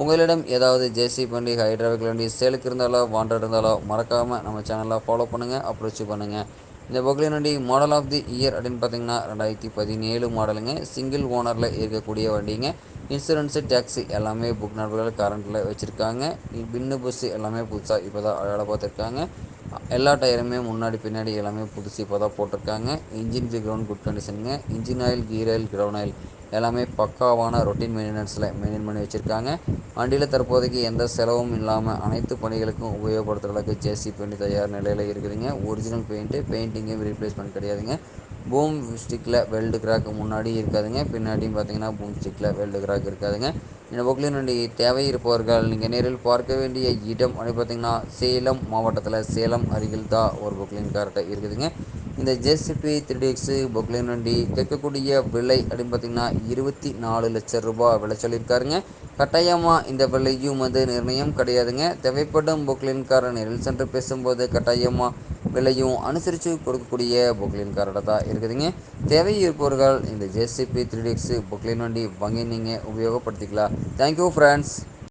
உங்களிடம் ஏதாவது ஜேசி வண்டி ஹைட்ராபிக் வண்டி சேலுக்கு இருந்தாலோ வாண்டட் இருந்தாலோ மறக்காமல் நம்ம சேனலில் ஃபாலோ பண்ணுங்கள் அப்ரோச் பண்ணுங்கள் இந்த பொக்லின் வண்டி மாடல் ஆஃப் தி இயர் அப்படின்னு பார்த்தீங்கன்னா ரெண்டாயிரத்தி பதினேழு மாடலுங்க சிங்கிள் ஓனரில் இருக்கக்கூடிய வண்டிங்க. இன்சூரன்ஸு டேக்ஸி எல்லாமே புக் நம்பர்கள் கரண்ட்டில் வச்சுருக்காங்க. பின்னு பஸ்ஸு எல்லாமே புதுசாக இப்போ தான் அழகாக பார்த்துருக்காங்க. எல்லா டயருமே முன்னாடி பின்னாடி எல்லாமே புதுசு இப்போ தான் போட்டிருக்காங்க engine ground good கண்டிஷனுங்க engine oil gear oil ground oil எல்லாமே பக்காவான ரொட்டீன் மெயின்டெனன்ஸில் மெயின்டைன் பண்ணி வச்சுருக்காங்க. வண்டியில் தற்போதைக்கு எந்த செலவும் இல்லாமல் அனைத்து பணிகளுக்கும் உபயோகப்படுத்துகிற அளவுக்கு ஜேசி பெயிண்ட் தயார் நிலையில் இருக்குதுங்க. ஒரிஜினல் பெயிண்ட்டு பெயிண்டிங்கும் ரீப்ளேஸ்மெண்ட் கிடையாதுங்க. பூம் ஸ்டிக்கில் வெல்டு கிராக் முன்னாடி இருக்காதுங்க. பின்னாடியும் பார்த்தீங்கன்னா பூம் ஸ்டிக்கில் வெல்டு கிராக் இருக்காதுங்க. இந்த பொக்லின் வண்டி தேவை இருப்பவர்கள் நீங்கள் நேரில் பார்க்க வேண்டிய இடம் அப்படி பார்த்தீங்கன்னா சேலம் மாவட்டத்தில் சேலம் அருகில் தான் ஒரு பொக்லின் கார்ட்டை இருக்குதுங்க. இந்த ஜேசிபி த்ரீ எக்ஸு பொக்லின் வண்டி கேட்கக்கூடிய விலை அப்படின்னு பார்த்தீங்கன்னா இருபத்தி நாலு லட்சம் ரூபாய் விலை சொல்லியிருக்காருங்க. கட்டாயமாக இந்த விலையும் வந்து நிர்ணயம் கிடையாதுங்க. தேவைப்படும் பொக்லின்காரன் நேரில் சென்று பேசும்போது கட்டாயமாக விலையும் அனுசரித்து கொடுக்கக்கூடிய பொக்லின் காரோட தான் இருக்குதுங்க. தேவை இருப்பவர்கள் இந்த ஜேசிபி த்ரீ எக்ஸு பொக்லின் வண்டி வாங்கி நீங்கள் உபயோகப்படுத்திக்கலாம். Thank you friends